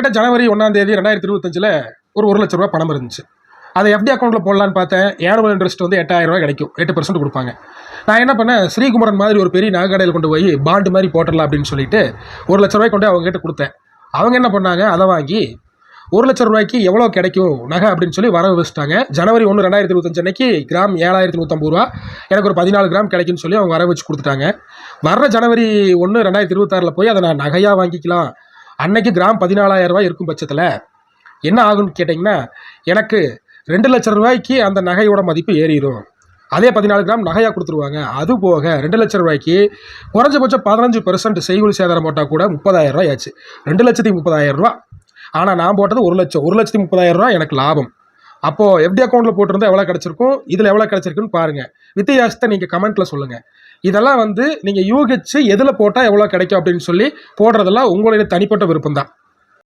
என்கிட்ட ஜனவரி ஒன்றாம் தேதி ரெண்டாயிரத்தி இருபத்தஞ்சில் ஒரு ஒரு லட்ச ரூபா பணம் இருந்துச்சு. அதை எஃப்டி அக்கௌண்ட்டில் போடலான்னு பார்த்தேன். ஏனுவல் இன்ட்ரெஸ்ட் வந்து எட்டாயிரம் ரூபாய் கிடைக்கும். எட்டு பர்சன்ட் கொடுப்பாங்க. நான் என்ன பண்ணேன்? ஸ்ரீகுமரன் மாதிரி ஒரு பெரிய நகை கடையில் கொண்டு போய் பாண்டு மாதிரி போட்டுடலாம் அப்படின்னு சொல்லிட்டு ஒரு லட்ச ரூபாய் கொண்டு அவங்க கிட்ட கொடுத்தேன். அவங்க என்ன பண்ணாங்க? அதை வாங்கி ஒரு லட்ச ரூபாய்க்கு எவ்வளோ கிடைக்கும் நகை அப்படின்னு சொல்லி வர வச்சுட்டாங்க. ஜனவரி ஒன்று ரெண்டாயிரத்தி இருபத்தஞ்சு அன்னைக்கு கிராம் ஏழாயிரத்தி நூற்றம்பது ரூபா. எனக்கு ஒரு பதினாலு கிராம் கிடைக்குன்னு சொல்லி அவங்க வர வச்சு கொடுத்துட்டாங்க. வர்ற ஜனவரி ஒன்று ரெண்டாயிரத்தி இருபத்தாறில் போய் அதை நான் நகையாக வாங்கிக்கலாம். அன்னைக்கு கிராம் பதினாலாயிரம் ரூபாய் இருக்கும் பட்சத்தில் என்ன ஆகும்னு கேட்டிங்கன்னா எனக்கு ரெண்டு லட்சம் ரூபாய்க்கு அந்த நகையோட மதிப்பு ஏறிடும் அதே பதினாலு கிராம் நகையாக கொடுத்துருவாங்க. அது போக ரெண்டு லட்ச ரூபாய்க்கு குறைஞ்சபட்சம் பதினஞ்சு பெர்சன்ட் செய்கூலி சேதாரம் போட்டால் கூட முப்பதாயிரம் ரூபாய் ஆச்சு. ரெண்டு லட்சத்தி முப்பதாயிரம் ரூபா ஆனால் நான் போட்டது ஒரு லட்சம். ஒரு லட்சத்தி முப்பதாயிரம் ரூபா எனக்கு லாபம். அப்போது எஃப்டி அக்கௌண்ட்டில் போட்டிருந்தா எவ்வளோ கிடச்சிருக்கும்? இதில் எவ்வளோ கிடச்சிருக்குன்னு பாருங்கள் வித்தியாசத்தை நீங்கள் கமெண்ட்டில் சொல்லுங்கள் இதெல்லாம் வந்து நீங்கள் யூகிச்சு எதில் போட்டால் எவ்வளோ கிடைக்கும் அப்படின்னு சொல்லி போடுறதெல்லாம் உங்களுடைய தனிப்பட்ட விருப்பம் தான்